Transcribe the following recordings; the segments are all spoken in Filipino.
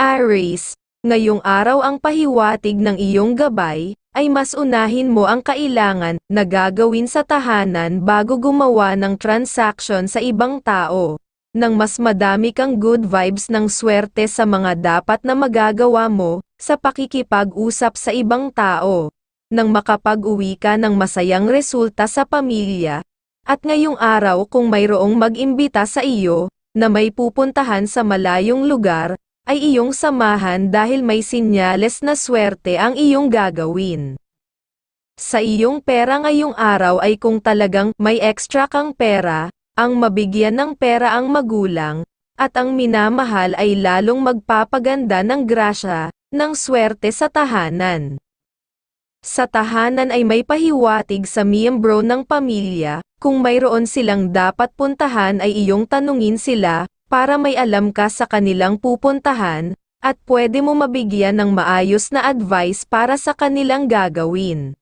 Aries, ngayong araw ang pahiwatig ng iyong gabay, ay mas unahin mo ang kailangan na gagawin sa tahanan bago gumawa ng transaction sa ibang tao. Nang mas madami kang good vibes ng swerte sa mga dapat na magagawa mo, sa pakikipag-usap sa ibang tao. Nang makapag-uwi ka ng masayang resulta sa pamilya. At ngayong araw kung mayroong mag-imbita sa iyo, na may pupuntahan sa malayong lugar, ay iyong samahan dahil may sinyales na swerte ang iyong gagawin. Sa iyong pera ngayong araw ay kung talagang may extra kang pera, ang mabigyan ng pera ang magulang, at ang minamahal ay lalong magpapaganda ng grasya, ng swerte sa tahanan. Sa tahanan ay may pahiwatig sa miyembro ng pamilya, kung mayroon silang dapat puntahan ay iyong tanungin sila, para may alam ka sa kanilang pupuntahan, at pwede mo mabigyan ng maayos na advice para sa kanilang gagawin.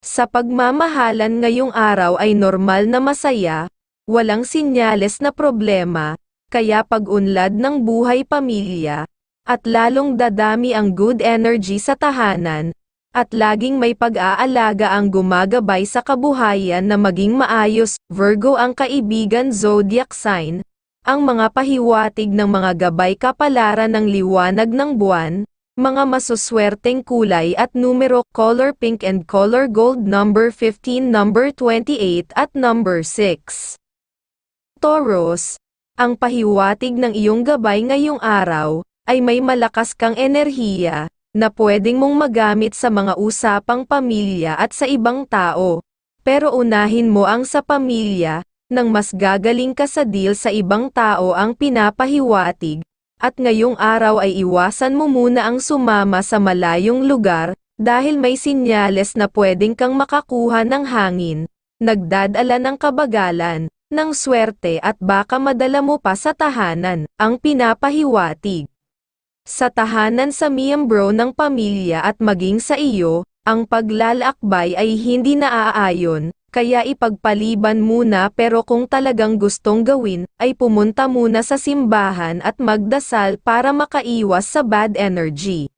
Sa pagmamahalan ngayong araw ay normal na masaya, walang sinyales na problema, kaya pag-unlad ng buhay pamilya, at lalong dadami ang good energy sa tahanan, at laging may pag-aalaga ang gumagabay sa kabuhayan na maging maayos, Virgo ang kaibigan zodiac sign, ang mga pahiwatig ng mga gabay kapalaran ng liwanag ng buwan, mga masuswerteng kulay at numero, color pink and color gold number 15, number 28 at number 6. Taurus, ang pahiwatig ng iyong gabay ngayong araw, ay may malakas kang enerhiya, na pwedeng mong magamit sa mga usapang pamilya at sa ibang tao. Pero unahin mo ang sa pamilya, nang mas gagaling ka sa deal sa ibang tao ang pinapahiwatig, at ngayong araw ay iwasan mo muna ang sumama sa malayong lugar, dahil may sinyales na pwedeng kang makakuha ng hangin, nagdadala ng kabagalan, ng swerte at baka madala mo pa sa tahanan, ang pinapahiwatig. Sa tahanan sa miyembro ng pamilya at maging sa iyo, ang paglalakbay ay hindi naaayon, kaya ipagpaliban muna pero kung talagang gustong gawin, ay pumunta muna sa simbahan at magdasal para makaiwas sa bad energy.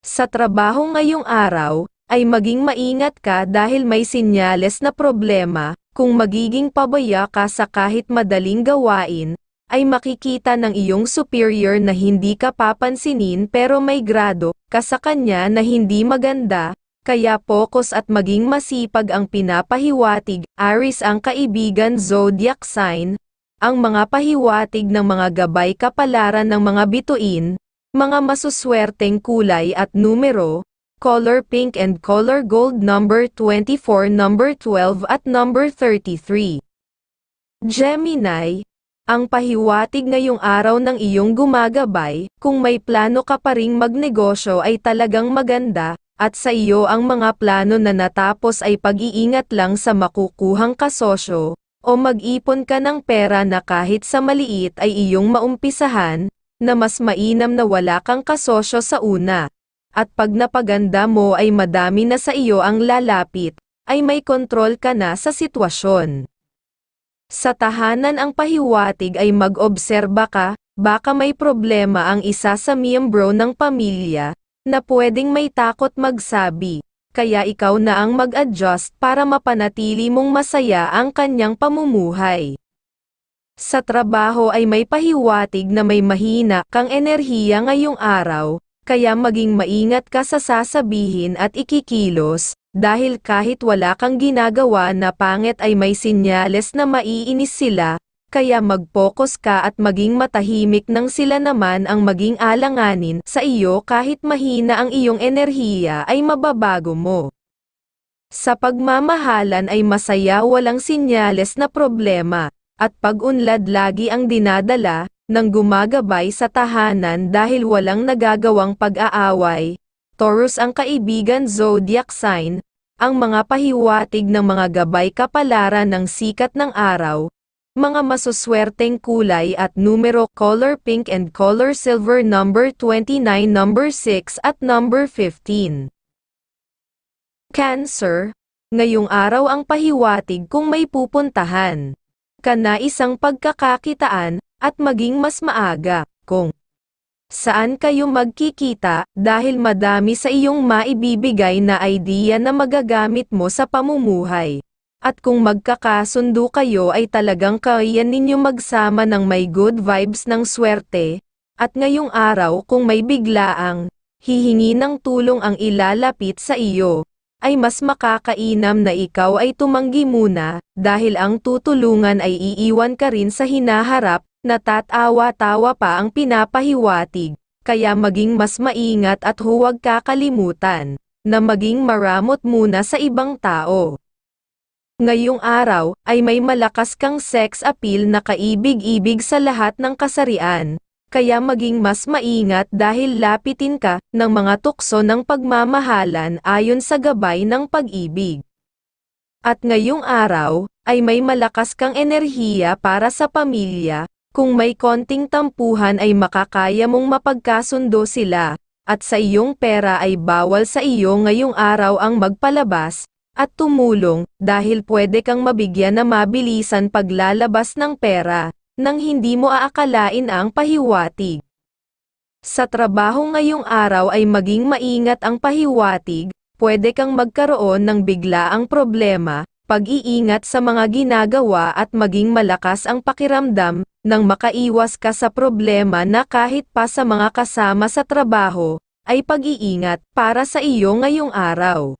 Sa trabaho ngayong araw, ay maging maingat ka dahil may sinyales na problema, kung magiging pabaya ka sa kahit madaling gawain, ay makikita ng iyong superior na hindi ka papansinin pero may grado ka sa kanya na hindi maganda, kaya focus at maging masipag ang pinapahiwatig, Aries ang kaibigan zodiac sign, ang mga pahiwatig ng mga gabay kapalaran ng mga bituin, mga masuswerteng kulay at numero, color pink and color gold number 24, number 12 at number 33. Gemini, ang pahiwatig ngayong araw ng iyong gumagabay, kung may plano ka pa ring magnegosyo ay talagang maganda, at sa iyo ang mga plano na natapos ay pag-iingat lang sa makukuhang kasosyo, o mag-ipon ka ng pera na kahit sa maliit ay iyong maumpisahan, na mas mainam na wala kang kasosyo sa una. At pag napaganda mo ay madami na sa iyo ang lalapit, ay may kontrol ka na sa sitwasyon. Sa tahanan ang pahiwatig ay mag-obserba ka, baka may problema ang isa sa miyembro ng pamilya, na pwedeng may takot magsabi, kaya ikaw na ang mag-adjust para mapanatili mong masaya ang kanyang pamumuhay. Sa trabaho ay may pahiwatig na may mahina kang enerhiya ngayong araw, kaya maging maingat ka sa sasabihin at ikikilos, dahil kahit wala kang ginagawa na pangit ay may sinyales na maiinis sila, kaya mag-focus ka at maging matahimik nang sila naman ang maging alanganin sa iyo kahit mahina ang iyong enerhiya ay mababago mo. Sa pagmamahalan ay masaya walang sinyales na problema, at pag-unlad lagi ang dinadala, ng gumagabay sa tahanan dahil walang nagagawang pag-aaway, Taurus ang kaibigan zodiac sign, ang mga pahiwatig ng mga gabay kapalaran ng sikat ng araw, mga masuswerteng kulay at numero color pink and color silver number 29 number 6 at number 15. Cancer, ngayong araw ang pahiwatig kung may pupuntahan ka na isang pagkakakitaan, at maging mas maaga, kung Saan kayo magkikita dahil madami sa iyong maibibigay na idea na magagamit mo sa pamumuhay. At kung magkakasundo kayo ay talagang kaya ninyo magsama ng may good vibes ng swerte. At ngayong araw kung may biglaang hihingi ng tulong ang ilalapit sa iyo, ay mas makakainam na ikaw ay tumanggi muna, dahil ang tutulungan ay iiwan ka rin sa hinaharap, natatawa-tawa pa ang pinapahiwatig, kaya maging mas maingat at huwag kakalimutan, na maging maramot muna sa ibang tao. Ngayong araw, ay may malakas kang sex appeal na kaibig-ibig sa lahat ng kasarian, kaya maging mas maingat dahil lapitin ka ng mga tukso ng pagmamahalan ayon sa gabay ng pag-ibig. At ngayong araw, ay may malakas kang enerhiya para sa pamilya, kung may konting tampuhan ay makakaya mong mapagkasundo sila, at sa iyong pera ay bawal sa iyo ngayong araw ang magpalabas, at tumulong, dahil pwede kang mabigyan na mabilisan paglalabas ng pera, nang hindi mo aakalain ang pahiwatig. Sa trabaho ngayong araw ay maging maingat ang pahiwatig, pwede kang magkaroon ng biglaang problema, pag-iingat sa mga ginagawa at maging malakas ang pakiramdam, nang makaiwas ka sa problema na kahit pa sa mga kasama sa trabaho, ay pag-iingat para sa iyo ngayong araw.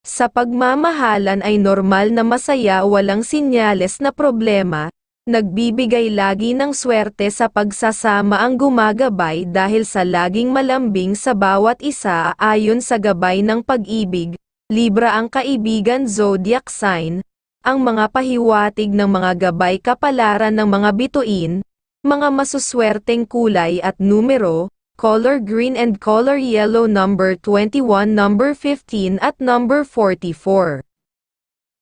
Sa pagmamahalan ay normal na masaya walang sinyales na problema, nagbibigay lagi ng swerte sa pagsasama ang gumagabay dahil sa laging malambing sa bawat isa. Ayon sa gabay ng pag-ibig, Libra ang kaibigan zodiac sign, ang mga pahiwatig ng mga gabay kapalaran ng mga bituin, mga masuswerteng kulay at numero, color green and color yellow number 21 number 15 at number 44.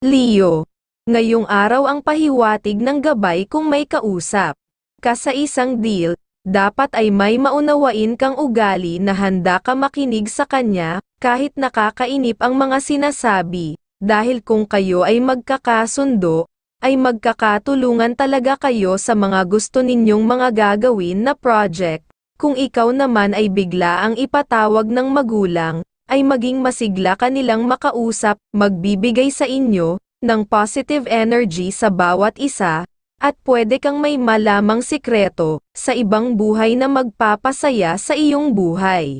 Leo. Ngayong araw ang pahiwatig ng gabay kung may kausap. Ka sa isang deal, dapat ay may maunawain kang ugali na handa ka makinig sa kanya, kahit nakakainip ang mga sinasabi, dahil kung kayo ay magkakasundo, ay magkakatulungan talaga kayo sa mga gusto ninyong mga gagawin na project. Kung ikaw naman ay bigla ang ipatawag ng magulang, ay maging masigla ka nilang makausap, magbibigay sa inyo, ng positive energy sa bawat isa, at pwede kang may malamang sikreto, sa ibang buhay na magpapasaya sa iyong buhay.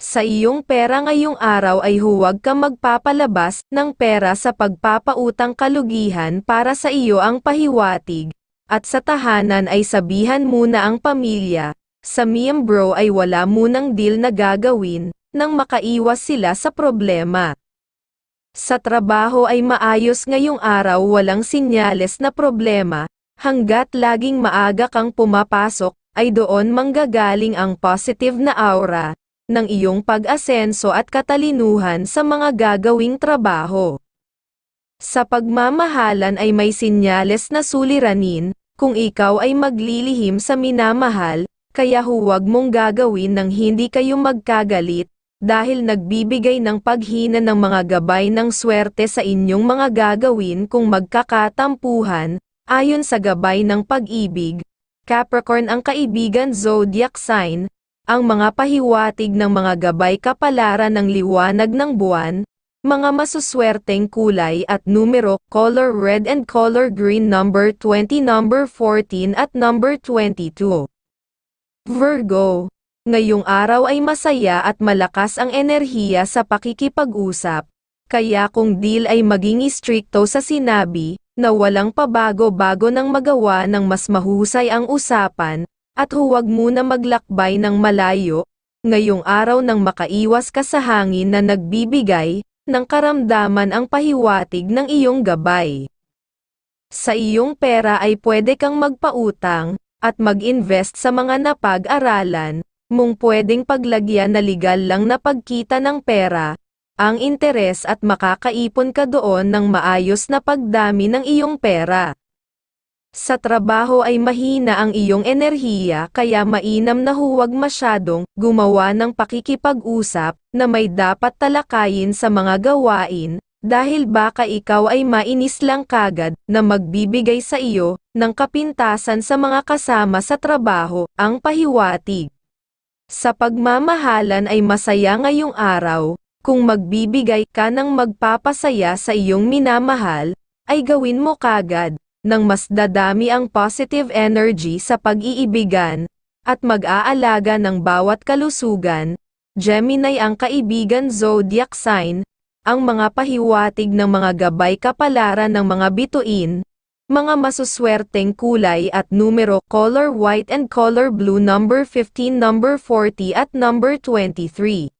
Sa iyong pera ngayong araw ay huwag ka magpapalabas ng pera sa pagpapautang kalugihan para sa iyo ang pahiwatig, at sa tahanan ay sabihan muna ang pamilya, sa miyembro ay wala munang deal na gagawin, nang makaiwas sila sa problema. Sa trabaho ay maayos ngayong araw walang sinyales na problema, hanggat laging maaga kang pumapasok, ay doon manggagaling ang positive na aura, ng iyong pag-asenso at katalinuhan sa mga gagawing trabaho. Sa pagmamahalan ay may sinyales na suliranin, kung ikaw ay maglilihim sa minamahal, kaya huwag mong gagawin nang hindi kayo magkagalit, dahil nagbibigay ng paghina ng mga gabay ng swerte sa inyong mga gagawin kung magkakatampuhan, ayon sa gabay ng pag-ibig. Capricorn ang kaibigan zodiac sign, ang mga pahiwatig ng mga gabay kapalaran ng liwanag ng buwan, mga masuswerteng kulay at numero, color red and color green number 20 number 14 at number 22. Virgo. Ngayong araw ay masaya at malakas ang enerhiya sa pakikipag-usap, kaya kung deal ay maging istrikto sa sinabi, na walang pabago-bago ng magawa ng mas mahusay ang usapan, at huwag muna maglakbay ng malayo, ngayong araw nang makaiwas ka sa hangin na nagbibigay, ng karamdaman ang pahiwatig ng iyong gabay. Sa iyong pera ay pwede kang magpautang, at mag-invest sa mga napag-aralan, mong pwedeng paglagyan na legal lang na pagkita ng pera, ang interes at makakaipon ka doon ng maayos na pagdami ng iyong pera. Sa trabaho ay mahina ang iyong enerhiya kaya mainam na huwag masyadong gumawa ng pakikipag-usap na may dapat talakayin sa mga gawain, Dahil baka ikaw ay mainis lang kagad na magbibigay sa iyo ng kapintasan sa mga kasama sa trabaho, ang pahiwatig. Sa pagmamahalan ay masaya ngayong araw, kung magbibigay ka ng magpapasaya sa iyong minamahal, ay gawin mo kagad, nang mas dadami ang positive energy sa pag-iibigan, at mag-aalaga ng bawat kalusugan. Gemini ang kaibigan zodiac sign, ang mga pahiwatig ng mga gabay kapalaran ng mga bituin, mga masuswerteng kulay at numero color white and color blue number 15 number 40 at number 23.